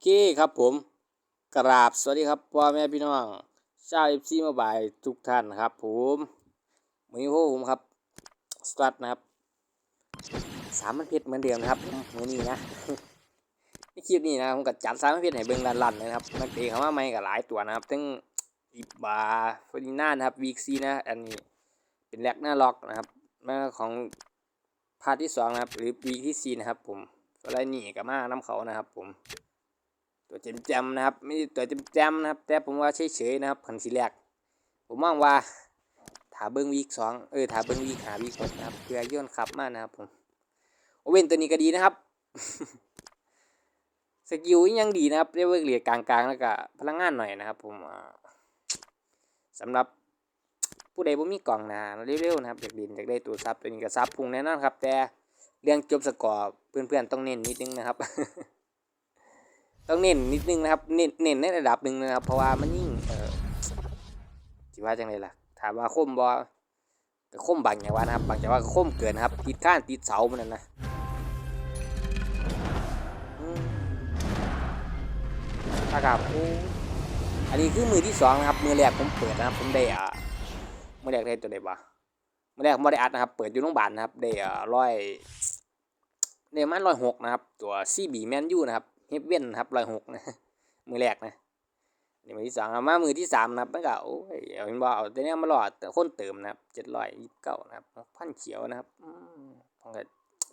เคครับผมกราบสวัสดีครับพ่อแม่พี่น้องชาวเอฟซีมาบายทุกท่านครับผมมือนี้พวกผมครับสตัดนะครับสามมันเพชรเหมือนเดิมนะครับมือนี้นะในคลิปนี้นะผมก็จัดสามมันเพชรให้เบิ่งลันลยนนะครับนักเตะเขามาใหม่กับหลายตัวนะครับทั้งอิบาฟอริน่านะครับวีซีนะอันนี้เป็นแลกหน้าล็อกนะครับหน้าของพาร์ทที่สองนะครับหรือวีที่สี่นะครับผมอะไรนี่กับมาน้ำเขานะครับผม ตัวเจมจำนะครับไม่ตัวเจมจำนะครับ แต่ผมว่าเฉยๆนะครับพันสีแรกผมมองว่าถาเบิ้งวีคสองเออถาเบิ้งวีคหาวีคนะครับเพื่อย่นขับมากนะครับผมโอเว่นตัวนี้ก็ดีนะครับสกิลยังดีนะครับเรียกว่าเหลียกลางๆแล้วก็พลังงานหน่อยนะครับ ผมอ่าสำหรับผู้ใดบ่มีกล่องนาเร็วๆนะครับอยากดินอยากได้ตัวซับตัวนี้ก็ซับพุงแน่นอนครับ แต่เรื่องจบสกอร์เพื่อนๆต้องเน้นนิดนึงนะครับ ต้องเน้นนิดนึงนะครับ เน้นเน้นในระดับหนึ่งนะครับ เพราะว่ามันยิ่งเออสิว่าจังไดล่ะ ถามว่าคมบ่ก็คมบางอย่างว่านะครับ บางอย่างว่าก็คมเกินนะครับ ติดข้านติดเสามันนั่นนะอืมนะครับอันนี้คือมือที่สองนะครับ มือแรกผมเปิดนะครับ ผมได้อ่ามือแรกได้ตัวใดบ่มือแรกผมบ่ได้อัดนะครับ เปิดอยู่โรงพยาบาลนะครับ ได้อ่าร้อยได้มันร้อยหกนะครับ ตัวซีบีแมนยูนะครับ เฮฟเว่นครับร้อยหกนะมือแรกนะนี่มือที่สองเอามามือที่สามนะครับมันก็โอ้ยเอาเป็นว่าเอาแต่เนี้ยมาหลอดแต่คนเติมนะครับเจ็ดร้อยยี่สิบเก้านะครับพันเขียวนะครับผมก็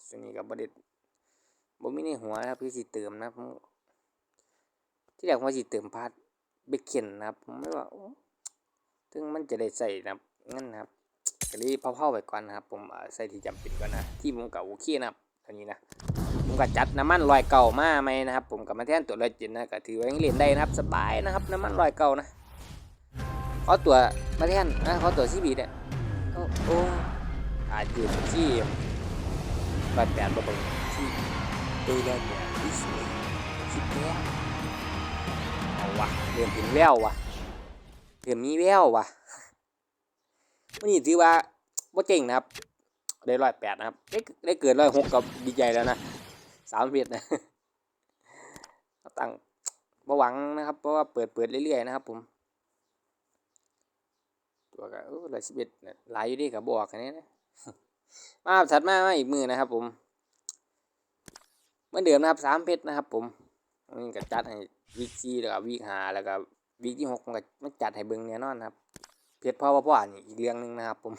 ส่วนนี้กับบริษัทบ่มีในหัวนะครับคือสิเติมนะครับที่แรกผมสิเติมพาร์ทเบคเคนนะครับผมไม่ว่าถึงมันจะได้ใส่นะครับงั้นนะครับก็เลยเผาๆไปก่อนนะครับ ผมใส่ที่จำเป็นก่อนนะ ที่ผมก็โอเคนะครับอันนี้นะ ผมก็จัดน้ำมันลอยเก่ามาไหมนะครับ ผมกับมาแทนตัวลอยจินนะก็ถือว่ายังเล่นได้นะครับสบายนะครับน้ำมันลอยเก่านะขอตัวมาแทนนะขอตัวซีบีเนี่ยโอ้โอ้อาจยืนที่บาดแผลบะเบิงที่ตัวลอยแผลที่สวยคิดแล้วเอาวะเริ่มเห็นแวววะเริ่มมีแวววะวันนี้ถือว่าบ่เจ๋งนะครับได้ร้อยแปดนะครับได้ได้เกินร้อยหกกับดีใจแล้วนะ สามเพียดนะตั้งบ่หวังนะครับ เพราะว่าเปิดเปิดเรื่อยๆนะครับผม ตัวก็ร้อยสิบเอ็ดหลายอยู่ดีกับบวกอันนี้นะมาถัดมามาอีกมือนะครับ ผมเหมื่อนเดิมนะครับสามเพชรนะครับ ผมอันนี้ก็จัดให้วีคซีแล้วก็วีคหาแล้วก็วีคที่หกมันก็มันจัดให้เบิ้งแน่นอนครับ เพชรพ่อพ่อพ่อนี่อีกเรื่องหนึ่งนะครับ ผม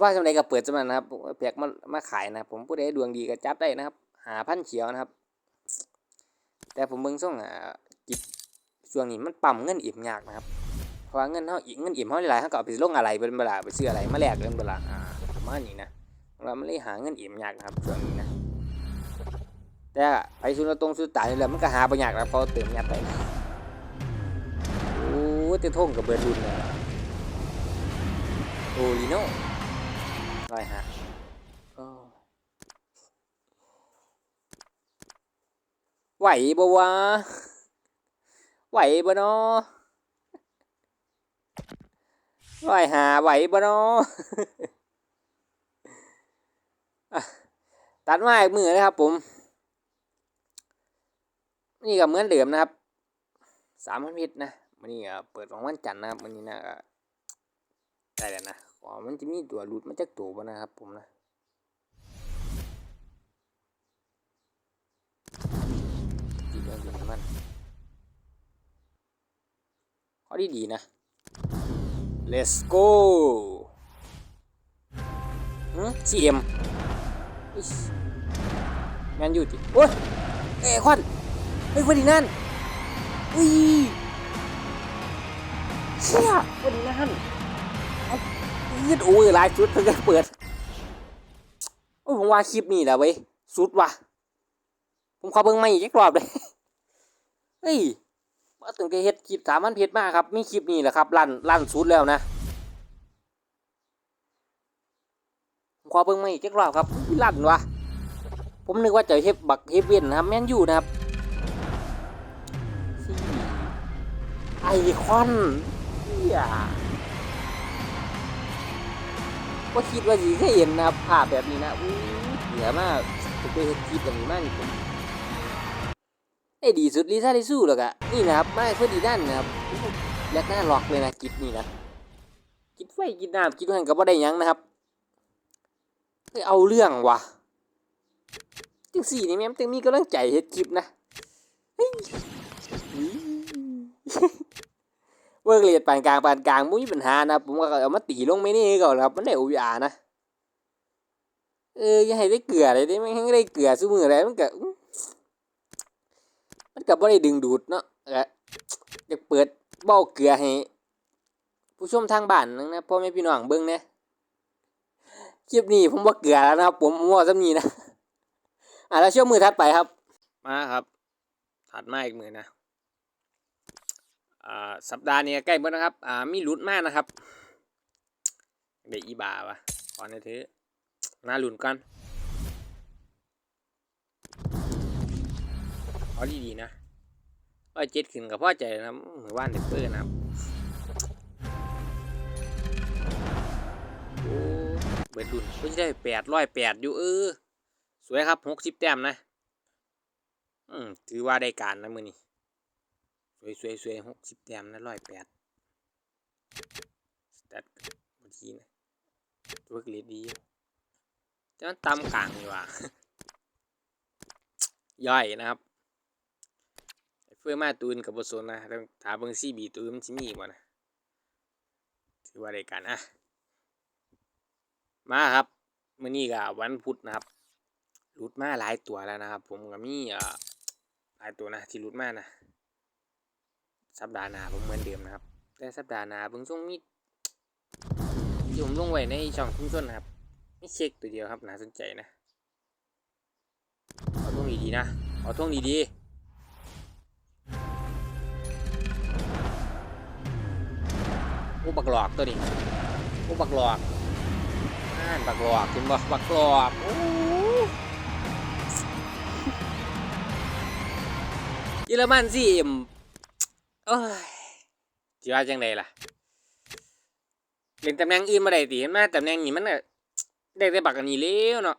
ว่าจำไรก็เปิดจำนั้นนะครับแพกมามาขายนะครับ ผมผู้ใดดวงดีก็จับได้นะครับ หาพันเขียวนะครับ แต่ผมเบิ่งส่งอ่าจิบช่วงนี้มันปั๊มเงินอิ่มยากนะครับ เพราะเงินเฮาอีกเงินอิ่มเฮาหลายๆเฮาก็เอาไปลงอะไรเป็นเวลาไปซื้ออะไรมาแลกเป็นเวลาอ่าประมาณนี้นะเราไมันเลยหาเงินอิ่มยากนะครับช่วงนี้นะแต่ไปสุนตรงสุดตายนี่แหละมันก็หาบ่ยากแล้วเพราะเติมยัดไปโอ้เตะท่งกับเบิร์ดรุนเลยโอลิโน่ร้อยหาโอ้ ไหวบ่วะ ไหวบ่เนาะร้อยห้าไหวบ่เนาะตัดมาอีกมือนะครับผม นี่ก็เหมือนเดิมนะครับ สามพันพิษนะมันนี่เปิดของวันจันทร์นะครับมันนี้นะได้แล้วนะอ๋อมันจะมีตัวรูดมาจากตัวบ่นะครับผมนะ ดีเรื่งมันขอดีดีๆนะ let's go หืม CM อิ๊ยแมนยูจิโอ้ยเอ้ควันเฮ้ยวันนี้นั่นอุ้ยเชี่ยวันนี้นั่นยืดโอ้ยหลายชุดเพิ่งจะเปิดโอ้ยผมว่าคลิปนี้แหละเว้ยสุดว่ะ ผมขอเบิ่งใหม่อีกรอบเลย เฮ้ยว่าถึงจะเฮ็ดคลิปสามพันเพจมากครับ มีคลิปนี้แหละครับลั่นลั่นสุดแล้วนะขอเบิ่งม่อีกรอบครับลั่นวะผมนึกว่าจะเฮ็ดบักเฮฟเว่นนะครับแม่นอยู่นะครับไอคอนเฮียก็คิดว่าสิเคยเห็นนะครับภาพแบบนี้นะอู้เหนือมากผมเคยเห็นคลิปแบบนี้มากผม ไอ้ดีสุดลิซ่าลิสู้แล้วก็นี่นะครับไม่เพื่อดีด้านนะครับแลกหน้าล็อกเลยนะกิดนี่นะกิดไฟกิดน้ำกิดหันก็บ่ได้ยังนะครับเฮ้ยเอาเรื่องว่ะจังสี่นี่แม่มจังมีกำลังใจเฮ็ดคลิปนะเฮ้ยเวิร์กเรียดปานกลางปานกลางมุ้ยปัญหานะผมก็เอามาตีลงไม่นี่ก่อนครับมันได้อุยานะเอออย่าให้ได้เกลือเลยได้ไม่ให้ได้เกลือสู้มืออะไรมันก็อื้อ มันก็บ่ได้ดึงดูดเนาะก็อยากเปิดเบ้าเกลือให้ผู้ชมทางบ้านนึงนะพ่อแม่พี่น้องเบิ่งเนะคลิปนี้ผมว่าเกลือแล้วนะครับผมผมว่าซำนี้นะอะแล้วช่วงมือถัดไปครับ มาครับ ถัดมาอีกมือนะอ่าสัปดาห์นี้ใกล้หมดนะครับ อ่ามีหลุดมากนะครับเดี๋ยวอีบาวะขอหน่อยเถอะน่าหลุนก่อน เอาดีๆนะร้อยเจ็ดขึ้นกับพ่อใจนะเหมือนว่านเด็กเปื้อนนะครับโอ้เบิดดุนเพิ่งได้แปดร้อยแปดอยู่เออ สวยครับหกสิบแต้มนะ อืมถือว่าได้การนะมือนี้สวยสวยสวยหกสิบแต้มนะร้อยแปดสแตทบางทีนะตัวกรีดดีอยู่แต่มันตำกลางนี่หว่าย่อยนะครับ เพื่อมาตูนกับบทสนนะต้องถามเบิ่งซีบีตูนมันสิมีบ่นะถือว่าได้การอะมาครับมื้อนี้ก็วันพุธนะครับหลุดมาหลายตัวแล้วนะครับ ผมก็มีเอ่อหลายตัวนะที่หลุดมานะสัปดาห์หน้าผมเหมือนเดิมนะครับ แต่สัปดาห์หน้าเบิ่งส่งมีที่ผมลงไว้ในช่องชุมชนนะครับไมีเช็คตัวเดียวครับน่าสนใจนะ เอาท่วงดีๆนะ เอาท่วงดีๆ โอ้บักหลอกตัวนี้โอ้บักหลอกอ่านบักหลอกเห็นบ่บักหลอกโอ้เยอรมันสิเอ็มโอ้ยจิว่าจังไดล่ะเล่นตำแหน่งอื่นมาได้ติเห็นไหมาตำแหน่งนี้มันก็ได้แต่บักอันนี้แล้วเนาะ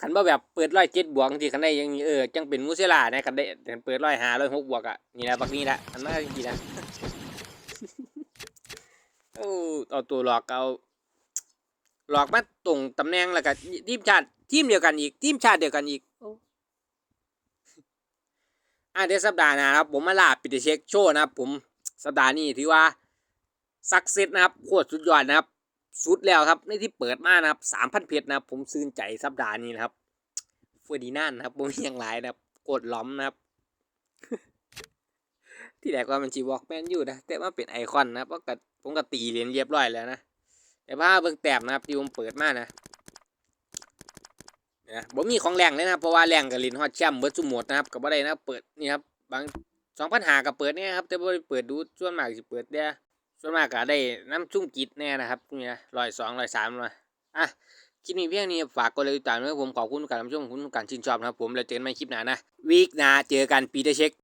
คันบ่แบบเปิดร้อยเจ็ดบวกที่คันได้ยังเออจังเป็นมูเซล่านะคันได้คันเปิดร้อยหาร้อยหกบวกอะนี่แหละบักนี้ละอันนั้นจริงๆนะ เอาตัวหลอกเอาหลอกมาตรงตำแหน่งแล้วก็ทีมชาติทีมเดียวกันอีกทีมชาติเดียวกันอีกอ่าเดี๋ยวสัปดาห์หน้านะครับ ผมมาลาปิดเช็คโชว์นะครับ ผมสัปดาห์นี้ถือว่าสักเซตนะครับโคตรสุดยอดนะครับ สุดแล้วครับในที่เปิดมานะครับสามพันเพชรนะครับ ผมซื้นใจสัปดาห์นี้นะครับเฟอร์ดินานด์นะครับผมมีอย่างไรนะครับกดล้อมนะครับ ที่แรกว่ามันจีวอกแมนอยู่นะแต่ว่าเป็นไอคอนนะครับเพราะกับ ผมก็ตีเหรียญเรียบร้อยแล้วนะแต่ผ้าเบิ่งแต้มนะครับที่ผมเปิดมานะนะผมมีของแรงเลยนะเพราะว่าแรงกับลินฮอตแชมเบิร์ดสุหมดนะครับกับอะไรนะเปิดนี่ครับบางสองปัญหากับเปิดเนี่ยครับแต่บ่ได้เปิดดูส่วนมากสิเปิดเด้อส่วนมากก็ได้น้ำชุ่มกิดแน่นะครับนี่นะร้อยสองร้อยสามมาอะคลิปนี้เพียงนี้ฝากกดไลค์ติดตามด้วยผมขอบคุณทุกการรับชมขอบคุณทุกการชื่นชอบนะครับผมแล้วเจอกันใหม่คลิปหน้านะวีคหน้าเจอกันปีเตอร์เช็ค